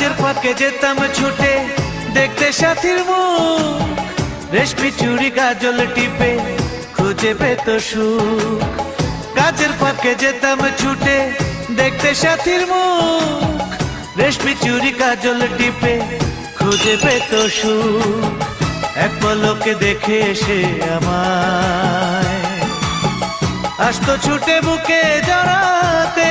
কাজের ফাঁকে যেতাম ছুটে, দেখতে সাথীর মুখ। রেশমি চুরি, কাজল টিপে, খুঁজে পেত সুখ। কাজের ফাঁকে যেতাম ছুটে, দেখতে সাথীর মুখ। রেশমি চুরি, কাজল টিপে, খুঁজে পেত সুখ। এক পলকে দেখে এসে আমায়। আসতো ছুটে বুকে জড়াতে।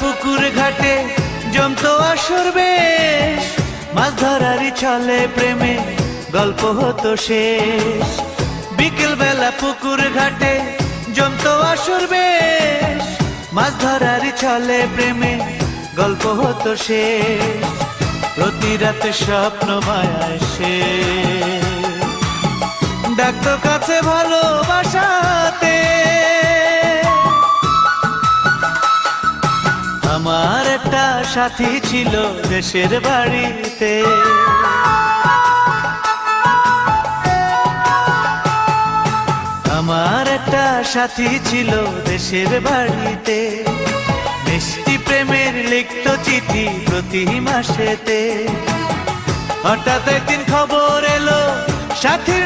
পুকুর ঘাটে জমতো আসর বেশ। মাছ ধরারই ছলে প্রেমে গল্প হতো শেষ। বিকেল বেলা পুকুর ঘাটে জমতো আসর বেশ। মাছ ধরারই ছলে প্রেমে গল্প হতো শেষ। প্রতি রাতে স্বপ্ন মায়ায় সে ডাক্তো কাছে ভালোবাসাতে। সাথী ছিল দেশের বাড়িতে। আমার একটা সাথী ছিল দেশের বাড়িতে। মিষ্টি প্রেমের লিখত চিঠি প্রতি মাসেতে। হঠাৎ একদিন খবর এলো, সাথীর